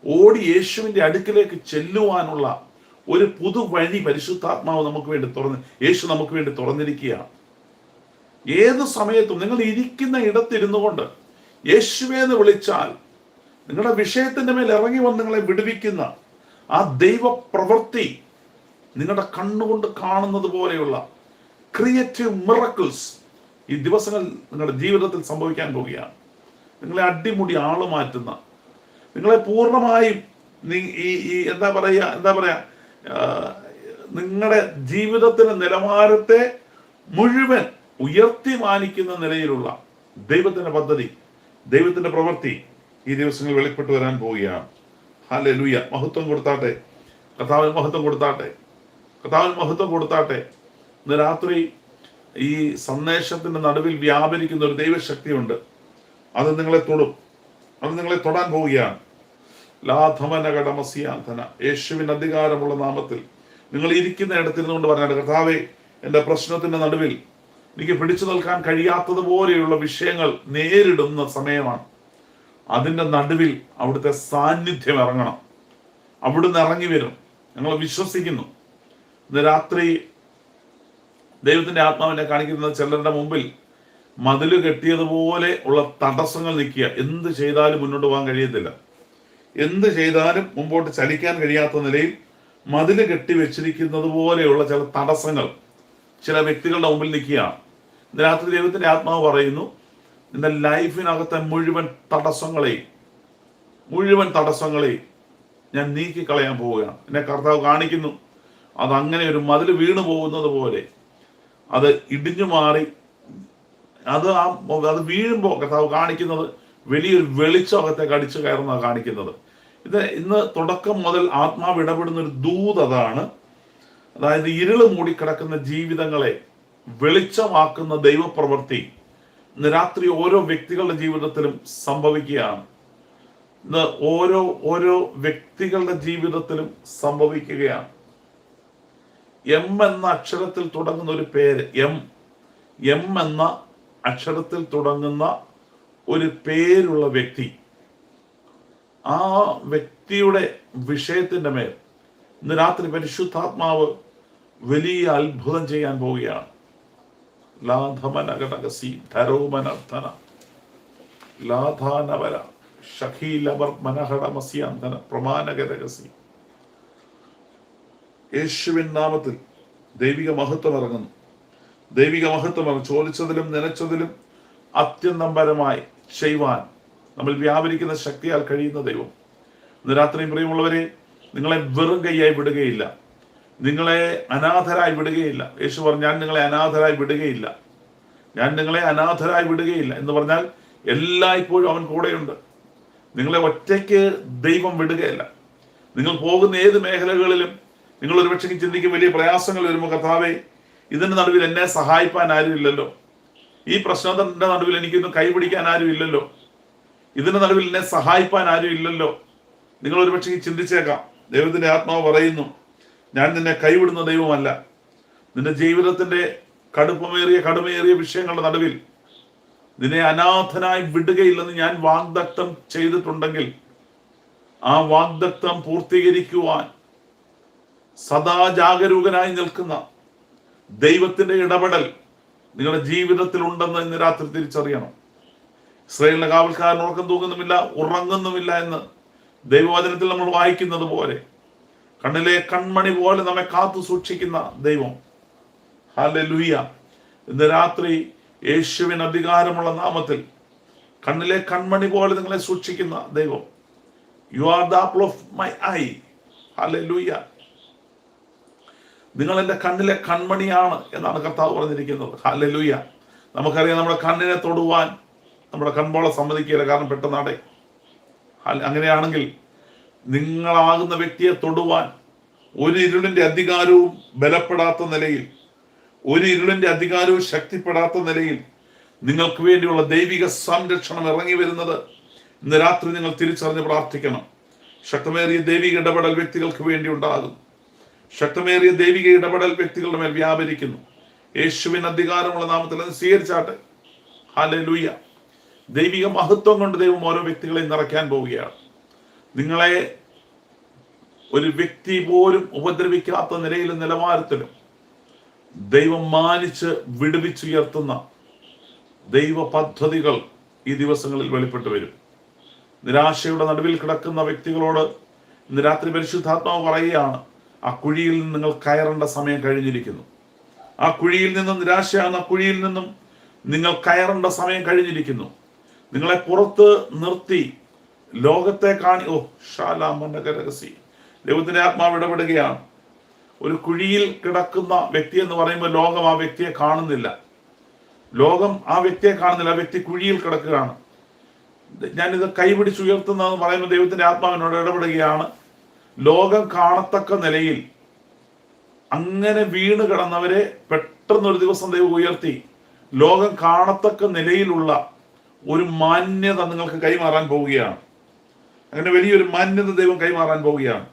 ഓടി യേശുവിന്റെ അടുക്കിലേക്ക് ചെല്ലുവാനുള്ള ഒരു പുതു വഴി പരിശുദ്ധാത്മാവ് നമുക്ക് വേണ്ടി തുറന്ന് യേശു നമുക്ക് വേണ്ടി തുറന്നിരിക്കുകയാണ്. ഏത് സമയത്തും നിങ്ങൾ ഇരിക്കുന്ന ഇടത്തിരുന്നു കൊണ്ട് യേശുവേ എന്ന് വിളിച്ചാൽ നിങ്ങളുടെ വിഷയത്തിന്റെ മേൽ ഇറങ്ങി വന്ന് നിങ്ങളെ വിടുവിക്കുന്ന ആ ദൈവ പ്രവൃത്തി നിങ്ങളുടെ കണ്ണുകൊണ്ട് കാണുന്നത് പോലെയുള്ള ക്രിയേറ്റീവ് മിറക്കിൾസ് ഈ ദിവസങ്ങൾ നിങ്ങളുടെ ജീവിതത്തിൽ സംഭവിക്കാൻ പോവുകയാണ്. നിങ്ങളെ അടിമുടി ആൾ മാറ്റുന്ന. നിങ്ങളെ പൂർണമായും ഈ ഈ എന്താ പറയുക എന്താ പറയാ നിങ്ങളുടെ ജീവിതത്തിന്റെ നിലവാരത്തെ മുഴുവൻ ഉയർത്തി മാനിക്കുന്ന നിലയിലുള്ള ദൈവത്തിന്റെ പദ്ധതി ദൈവത്തിന്റെ പ്രവൃത്തി ഈ ദിവസങ്ങളിൽ വെളിപ്പെട്ടു വരാൻ പോവുകയാണ്. ഹാലെ ലുയ മഹത്വം കൊടുത്താട്ടെ. കഥാവിന് മഹത്വം കൊടുത്താട്ടെ. കഥാവിന് മഹത്വം കൊടുത്താട്ടെ. ഇന്ന് രാത്രി ഈ സന്ദേശത്തിന്റെ നടുവിൽ വ്യാപരിക്കുന്ന ഒരു ദൈവശക്തിയുണ്ട്. അത് നിങ്ങളെ തൊടും. അത് നിങ്ങളെ തൊടാൻ പോവുകയാണ്. ലാധമന കടമസിയാന്ധന യേശുവിന് അധികാരമുള്ള നാമത്തിൽ. നിങ്ങൾ ഇരിക്കുന്ന ഇടത്തിരുന്നുകൊണ്ട് പറഞ്ഞാൽ കർത്താവേ എന്റെ പ്രശ്നത്തിന്റെ നടുവിൽ എനിക്ക് പിടിച്ചു നിൽക്കാൻ കഴിയാത്തതുപോലെയുള്ള വിഷയങ്ങൾ നേരിടുന്ന സമയമാണ്. അതിന്റെ നടുവിൽ അവിടുത്തെ സാന്നിധ്യം ഇറങ്ങണം. അവിടുന്ന് ഇറങ്ങി വരും. ഞങ്ങൾ വിശ്വസിക്കുന്നു. ഇന്ന് രാത്രി ദൈവത്തിന്റെ ആത്മാവിനെ കാണിക്കുന്ന ചിലരുടെ മുമ്പിൽ മതിൽ കെട്ടിയതുപോലെ ഉള്ള തടസ്സങ്ങൾ നിൽക്കുക എന്ത് ചെയ്താലും മുന്നോട്ട് പോകാൻ കഴിയത്തില്ല. എന്ത് ചെയ്താലും മുമ്പോട്ട് ചലിക്കാൻ കഴിയാത്ത നിലയിൽ മതിൽ കെട്ടി വെച്ചിരിക്കുന്നത് പോലെയുള്ള ചില തടസ്സങ്ങൾ ചില വ്യക്തികളുടെ മുമ്പിൽ നിൽക്കുകയാണ്. രാത്രി ദൈവത്തിന്റെ ആത്മാവ് പറയുന്നു നിന്റെ ലൈഫിനകത്തെ മുഴുവൻ തടസ്സങ്ങളെയും മുഴുവൻ തടസ്സങ്ങളെയും ഞാൻ നീക്കി കളയാൻ പോവുകയാണ്. എന്നെ കർത്താവ് കാണിക്കുന്നു അതങ്ങനെ ഒരു മതിൽ വീണു പോകുന്നത് പോലെ അത് ഇടിഞ്ഞു മാറി അത് ആ അത് വീഴുമ്പോൾ കർത്താവ് കാണിക്കുന്നത് വലിയൊരു വെളിച്ചം അകത്തേക്ക് അടിച്ചു കയറുന്ന കാണിക്കുന്നത്. ഇത് ഇന്ന് തുടക്കം മുതൽ ആത്മാവ് ഇടപെടുന്ന ഒരു ദൂത് അതാണ്. അതായത് ഇരുൾ മൂടിക്കിടക്കുന്ന ജീവിതങ്ങളെ വെളിച്ചമാക്കുന്ന ദൈവപ്രവൃത്തി ഇന്ന് രാത്രി ഓരോ വ്യക്തികളുടെ ജീവിതത്തിലും സംഭവിക്കുകയാണ്. ഇന്ന് ഓരോ ഓരോ വ്യക്തികളുടെ ജീവിതത്തിലും സംഭവിക്കുകയാണ്. എം എന്ന അക്ഷരത്തിൽ തുടങ്ങുന്ന ഒരു പേര് എം എം എന്ന അക്ഷരത്തിൽ തുടങ്ങുന്ന ഒരു പേരുള്ള വ്യക്തി ആ വ്യക്തിയുടെ വിഷയത്തിന്റെ മേൽ ഇന്ന് രാത്രി പരിശുദ്ധാത്മാവ് വലിയ അത്ഭുതം ചെയ്യാൻ പോവുകയാണ്. ലാധമനകടകസി ധരോമനർത്ഥന ലാധാനവര ഷഖീലവർ മനഹടമസിയന്ധന പ്രമാണകരകസി യേശുവിൻ നാമത്തിൽ ദൈവിക മഹത്വം ഇറങ്ങുന്നു. ദൈവിക മഹത്വം ഇറങ്ങും ചോദിച്ചതിലും നനച്ചതിലും അത്യന്തംബരമായി ചെയ്യുവാൻ നമ്മൾ വ്യാപരിക്കുന്ന ശക്തിയാൽ കഴിയുന്ന ദൈവം. ഇന്ന് രാത്രിയും പ്രിയമുള്ളവരെ നിങ്ങളെ വെറും കൈയായി വിടുകയില്ല. നിങ്ങളെ അനാഥരായി വിടുകയില്ല. യേശു പറഞ്ഞു ഞാൻ നിങ്ങളെ അനാഥരായി വിടുകയില്ല. ഞാൻ നിങ്ങളെ അനാഥരായി വിടുകയില്ല. എന്ന് പറഞ്ഞാൽ എല്ലായ്പ്പോഴും അവൻ കൂടെയുണ്ട്. നിങ്ങളെ ഒറ്റയ്ക്ക് ദൈവം വിടുകയില്ല. നിങ്ങൾ പോകുന്ന ഏത് മേഖലകളിലും നിങ്ങൾ ഒരുപക്ഷെ ചിന്തിക്കും വലിയ പ്രയാസങ്ങൾ വരുമ്പോൾ കർത്താവെ? ഇതിന്റെ നടുവിൽ എന്നെ സഹായിപ്പാൻ ആരും ഇല്ലല്ലോ ഈ പ്രശ്നത്തിന്റെ നടുവിൽ എനിക്കൊന്നും കൈപിടിക്കാൻ ആരും ഇല്ലല്ലോ ഇതിന്റെ നടുവിൽ എന്നെ സഹായിപ്പാൻ ആരും ഇല്ലല്ലോ നിങ്ങൾ ഒരുപക്ഷെ ചിന്തിച്ചേക്കാം. ദൈവത്തിന്റെ ആത്മാവ് പറയുന്നു ഞാൻ നിന്നെ കൈവിടുന്ന ദൈവമല്ല. നിന്റെ ജീവിതത്തിന്റെ കടുപ്പമേറിയ കടുമേറിയ വിഷയങ്ങളുടെ നടുവിൽ നിന്നെ അനാഥനായി വിടുകയില്ലെന്ന് ഞാൻ വാഗ്ദത്തം ചെയ്തിട്ടുണ്ടെങ്കിൽ ആ വാഗ്ദത്തം പൂർത്തീകരിക്കുവാൻ സദാ ജാഗരൂകനായി നിൽക്കുന്ന ദൈവത്തിന്റെ ഇടപെടൽ നിങ്ങളുടെ ജീവിതത്തിൽ ഉണ്ടെന്ന് ഇന്ന് രാത്രി തിരിച്ചറിയണം. ഇസ്രയേലിന്റെ കാവൽക്കാരൻ ഉറക്കം തൂങ്ങുന്നുമില്ല ഉറങ്ങുന്നുമില്ല എന്ന് ദൈവവചനത്തിൽ നമ്മൾ വായിക്കുന്നത് പോലെ കണ്ണിലെ കൺമണി പോലെ നമ്മെ കാത്തു സൂക്ഷിക്കുന്ന ദൈവം. ഹാലലുയ്യ ഇന്ന് രാത്രി യേശുവിന് അധികാരമുള്ള നാമത്തിൽ കണ്ണിലെ കൺമണി പോലെ നിങ്ങളെ സൂക്ഷിക്കുന്ന ദൈവം. You are the apple of my eye hallelujah നിങ്ങൾ എന്റെ കണ്ണിലെ കൺമണിയാണ് എന്നാണ് കർത്താവ് പറഞ്ഞിരിക്കുന്നത്. ഹാലലുയ്യ നമുക്കറിയാം നമ്മുടെ കണ്ണിനെ തൊടുവാൻ നമ്മുടെ കൺപോളെ സമ്മതിക്കില്ല കാരണം പെട്ടെന്നാടെ. അങ്ങനെയാണെങ്കിൽ നിങ്ങളാകുന്ന വ്യക്തിയെ തൊടുവാൻ ഒരു ഇരുളിന്റെ അധികാരവും ബലപ്പെടാത്ത നിലയിൽ ഒരു ഇരുളിന്റെ അധികാരവും ശക്തിപ്പെടാത്ത നിലയിൽ നിങ്ങൾക്ക് വേണ്ടിയുള്ള ദൈവിക സംരക്ഷണം ഇറങ്ങി വരുന്നത് ഇന്ന് രാത്രി നിങ്ങൾ തിരിച്ചറിഞ്ഞ് പ്രാർത്ഥിക്കണം. ശക്തമേറിയ ദൈവിക ഇടപെടൽ വ്യക്തികൾക്ക് വേണ്ടി ഉണ്ടാകും. ശക്തമേറിയ ദൈവിക ഇടപെടൽ വ്യക്തികളുടെ മേൽ വ്യാപരിക്കുന്നു. യേശുവിൻ അധികാരമുള്ള നാമത്തിൽ അത് സ്വീകരിച്ചാട്ടെ. ഹാലെ ലൂയ ദൈവിക മഹത്വം കൊണ്ട് ദൈവം ഓരോ വ്യക്തികളെയും നിറയ്ക്കാൻ പോവുകയാണ്. നിങ്ങളെ ഒരു വ്യക്തി പോലും ഉപദ്രവിക്കാത്ത നിലയിലും നിലവാരത്തിലും ദൈവം മാനിച്ച് വിടുവിച്ചുയർത്തുന്ന ദൈവ പദ്ധതികൾ ഈ ദിവസങ്ങളിൽ വെളിപ്പെട്ടു വരും. നിരാശയുടെ നടുവിൽ കിടക്കുന്ന വ്യക്തികളോട് ഇന്ന് രാത്രി പരിശുദ്ധാത്മാവ് പറയുകയാണ് ആ കുഴിയിൽ നിന്ന് നിങ്ങൾ കയറേണ്ട സമയം കഴിഞ്ഞിരിക്കുന്നു. ആ കുഴിയിൽ നിന്നും നിരാശയാകുന്ന കുഴിയിൽ നിന്നും നിങ്ങൾ കയറേണ്ട സമയം കഴിഞ്ഞിരിക്കുന്നു. നിങ്ങളെ പുറത്ത് നിർത്തി ലോകത്തെ കാണി ഓ ഷാലാമനകരസി ദൈവത്തിന്റെ ആത്മാവ് ഇടപെടുകയാണ്. ഒരു കുഴിയിൽ കിടക്കുന്ന വ്യക്തി എന്ന് പറയുമ്പോൾ ലോകം ആ വ്യക്തിയെ കാണുന്നില്ല. ലോകം ആ വ്യക്തിയെ കാണുന്നില്ല. ആ വ്യക്തി കുഴിയിൽ കിടക്കുകയാണ്. ഞാനിത് കൈപിടിച്ചുയർത്തുന്നതെന്ന് പറയുമ്പോൾ ദൈവത്തിന്റെ ആത്മാവിനോട് ഇടപെടുകയാണ്. ലോകം കാണത്തക്ക നിലയിൽ അങ്ങനെ വീണ് കിടന്നവരെ പെട്ടെന്ന് ഒരു ദിവസം ദൈവം ഉയർത്തി. ലോകം കാണത്തക്ക നിലയിലുള്ള ഒരു മാന്യത നിങ്ങൾക്ക് കൈമാറാൻ പോവുകയാണ്. അങ്ങനെ വലിയൊരു മാന്യത ദൈവം കൈമാറാൻ പോവുകയാണ്.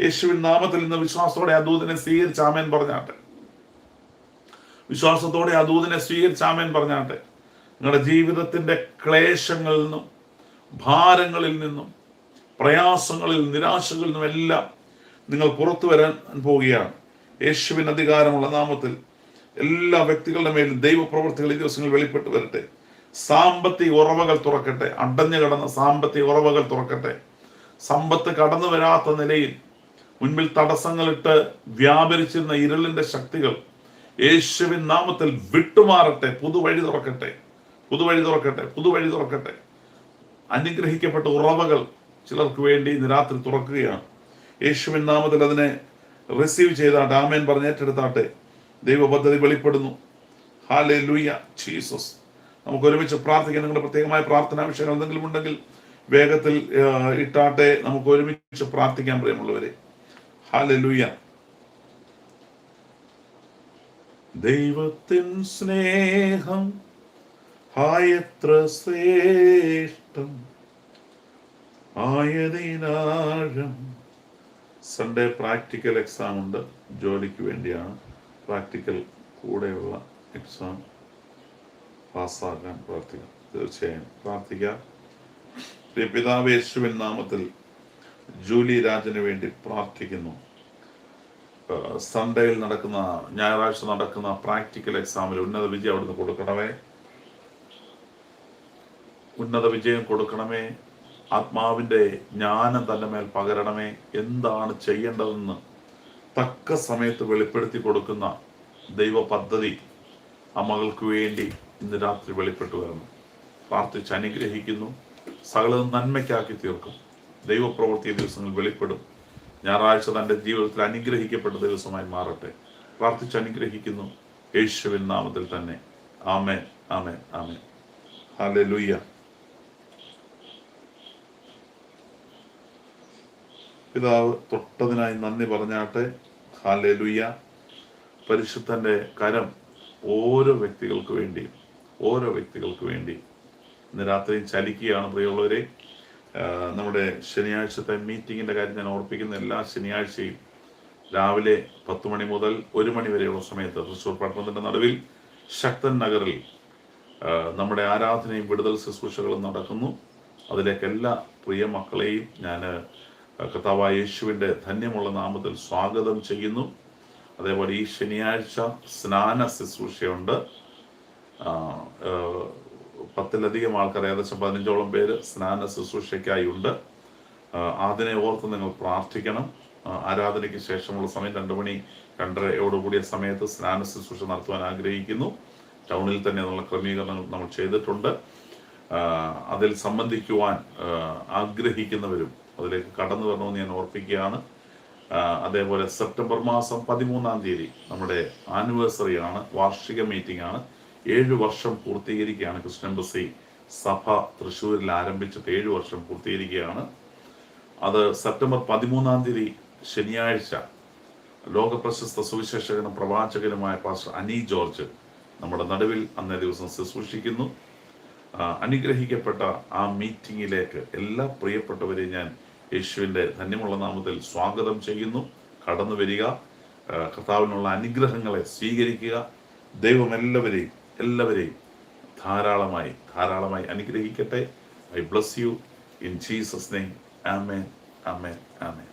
യേശുവിൻ നാമത്തിൽ നിന്ന് വിശ്വാസത്തോടെ ആ ദൂതനെ സ്വീകരിച്ച് ആമേൻ പറഞ്ഞാട്ടെ. വിശ്വാസത്തോടെ ആ സ്വീകരിച്ച് ആമേൻ പറഞ്ഞാട്ടെ. നിങ്ങളുടെ ജീവിതത്തിന്റെ ക്ലേശങ്ങളിൽ നിന്നും ഭാരങ്ങളിൽ നിന്നും പ്രയാസങ്ങളിൽ നിരാശകളിൽ നിന്നും എല്ലാം നിങ്ങൾ പുറത്തു വരാൻ പോവുകയാണ് യേശുവിൻ അധികാരമുള്ള നാമത്തിൽ എല്ലാ വ്യക്തികളുടെ മേലും ദൈവപ്രവർത്തികൾ ഈ ദിവസങ്ങളിൽ വെളിപ്പെട്ട് വരട്ടെ. സാമ്പത്തിക ഉറവകൾ തുറക്കട്ടെ. അടഞ്ഞു കിടന്ന സാമ്പത്തിക ഉറവകൾ തുറക്കട്ടെ. സമ്പത്ത് കടന്നു വരാത്ത നിലയിൽ മുൻപിൽ തടസ്സങ്ങളിട്ട് വ്യാപരിച്ചിരുന്ന ഇരുളിന്റെ ശക്തികൾ യേശുവിൻ നാമത്തിൽ വിട്ടുമാറട്ടെ. പുതുവഴി തുറക്കട്ടെ. പുതുവഴി തുറക്കട്ടെ. പുതുവഴി തുറക്കട്ടെ. അനുഗ്രഹിക്കപ്പെട്ട ഉറവകൾ ചിലർക്ക് വേണ്ടി ഇന്ന് രാത്രി തുറക്കുകയാണ്. യേശുവിൻ നാമത്തിൽ അതിനെ റിസീവ് ചെയ്താട്ടെ ആമേൻ പറഞ്ഞ് ഏറ്റെടുത്താട്ടെ ദൈവ വെളിപ്പെടുന്നു. ഹാലേ ലൂയ ജീസസ് നമുക്ക് ഒരുമിച്ച് പ്രാർത്ഥിക്കാൻ നിങ്ങളുടെ പ്രത്യേകമായ പ്രാർത്ഥനാ വിഷയങ്ങൾ എന്തെങ്കിലും ഉണ്ടെങ്കിൽ വേഗത്തിൽ ഇട്ടാട്ടെ. നമുക്ക് ഒരുമിച്ച് പ്രാർത്ഥിക്കാൻ പ്രിയമുള്ളവരെ. ഹാലേ ലൂയ ദൈവത്തിൻ സ്നേഹം ഹായത്ര ശ്രേഷ്ഠം. ആയതിനാഴം സൺഡേ പ്രാക്ടിക്കൽ എക്സാം ഉണ്ട്. ജോലിക്ക് വേണ്ടിയാണ്. പ്രാക്ടിക്കൽ കൂടെയുള്ള എക്സാം പാസ്സാക്കാൻ പ്രാർത്ഥിക്കാം. തീർച്ചയായും പ്രാർത്ഥിക്കാം. പിതാവ് യേശുവിൻ നാമത്തിൽ ജൂലി രാജന് വേണ്ടി പ്രാർത്ഥിക്കുന്നു. സൺഡേയിൽ നടക്കുന്ന ഞായറാഴ്ച നടക്കുന്ന പ്രാക്ടിക്കൽ എക്സാമിൽ ഉന്നത വിജയം അവിടുന്ന് കൊടുക്കണമേ. ഉന്നത വിജയം കൊടുക്കണമേ. ആത്മാവിന്റെ ജ്ഞാനം തന്റെ മേൽ പകരണമേ. എന്താണ് ചെയ്യേണ്ടതെന്ന് തക്ക സമയത്ത് വെളിപ്പെടുത്തി കൊടുക്കുന്ന ദൈവ പദ്ധതി ആ മകൾക്ക് വേണ്ടി ഇന്ന് രാത്രി വെളിപ്പെട്ടു വരുന്നു. പ്രാർത്ഥിച്ച് അനുഗ്രഹിക്കുന്നു. സകലതും നന്മയ്ക്കാക്കി തീർക്കും. ദൈവപ്രവൃത്തി ദിവസങ്ങൾ വെളിപ്പെടും. ഞായറാഴ്ച തന്റെ ജീവിതത്തിൽ അനുഗ്രഹിക്കപ്പെട്ട ദിവസമായി മാറട്ടെ. പ്രാർത്ഥിച്ച് അനുഗ്രഹിക്കുന്നു. യേശുവിൻ നാമത്തിൽ തന്നെ. ആമേൻ ആമേൻ ആമേൻ. ഹല്ലേലൂയ. പിതാവ് തൊട്ടതിനായി നന്ദി പറഞ്ഞാട്ടെ. ഹാലേലുയ്യ പരിശുദ്ധന്റെ കരം ഓരോ വ്യക്തികൾക്ക് വേണ്ടി ഓരോ വ്യക്തികൾക്ക് വേണ്ടി. ഇന്ന് രാത്രി ചലിക്കുകയാണ് പ്രിയമുള്ളവരെ. നമ്മുടെ ശനിയാഴ്ചത്തെ മീറ്റിങ്ങിന്റെ കാര്യം ഞാൻ ഓർപ്പിക്കുന്ന എല്ലാ ശനിയാഴ്ചയും രാവിലെ പത്ത് മണി മുതൽ ഒരു മണി വരെയുള്ള സമയത്ത് തൃശ്ശൂർ പട്ടണത്തിന്റെ നടുവിൽ ശക്തൻ നഗറിൽ നമ്മുടെ ആരാധനയും വിടുതൽ ശുശ്രൂഷകളും നടക്കുന്നു. അതിലേക്ക് എല്ലാ പ്രിയ മക്കളെയും ഞാൻ കർത്താവായ യേശുവിന്റെ ധന്യമുള്ള നാമത്തിൽ സ്വാഗതം ചെയ്യുന്നു. അതേപോലെ ഈ ശനിയാഴ്ച സ്നാന ശുശ്രൂഷയുണ്ട്. പത്തിലധികം ആൾക്കാർ ഏകദേശം പതിനഞ്ചോളം പേര് സ്നാന ശുശ്രൂഷയ്ക്കായി ഉണ്ട്. അതിനെ ഓർത്ത് നിങ്ങൾ പ്രാർത്ഥിക്കണം. ആരാധനയ്ക്ക് ശേഷമുള്ള സമയം രണ്ടു മണി രണ്ടരയോടുകൂടിയ സമയത്ത് സ്നാന ശുശ്രൂഷ നടത്തുവാൻ ആഗ്രഹിക്കുന്നു. ടൗണിൽ തന്നെ നമ്മൾ ക്രമീകരണങ്ങൾ നമ്മൾ ചെയ്തിട്ടുണ്ട്. അതിൽ സംബന്ധിക്കുവാൻ ആഗ്രഹിക്കുന്നവരും അതിലേക്ക് കടന്നു വരണമെന്ന് ഞാൻ ഓർപ്പിക്കുകയാണ്. അതേപോലെ സെപ്റ്റംബർ മാസം പതിമൂന്നാം തീയതി നമ്മുടെ ആനിവേഴ്സറി ആണ് വാർഷിക മീറ്റിംഗ് ആണ്. ഏഴ് വർഷം പൂർത്തീകരിക്കുകയാണ് കൃഷ്ണൻ ബസി സഭ തൃശ്ശൂരിൽ ആരംഭിച്ചിട്ട് ഏഴ് വർഷം പൂർത്തീകരിക്കുകയാണ്. അത് സെപ്റ്റംബർ പതിമൂന്നാം തീയതി ശനിയാഴ്ച ലോക പ്രശസ്ത സുവിശേഷകനും പ്രവാചകനുമായ പാസ്റ്റർ അനി ജോർജ് നമ്മുടെ നടുവിൽ അന്നേ ദിവസം ശുശ്രൂഷിക്കുന്നു. അനുഗ്രഹിക്കപ്പെട്ട ആ മീറ്റിംഗിലേക്ക് എല്ലാ പ്രിയപ്പെട്ടവരെയും ഞാൻ യേശുവിന്റെ ധന്യമുള്ള നാമത്തിൽ സ്വാഗതം ചെയ്യുന്നു. കടന്നു വരിക. കർത്താവിനുള്ള അനുഗ്രഹങ്ങളെ സ്വീകരിക്കുക. ദൈവം എല്ലാവരെയും എല്ലാവരെയും ധാരാളമായി ധാരാളമായി അനുഗ്രഹിക്കട്ടെ. I bless you in Jesus name amen amen amen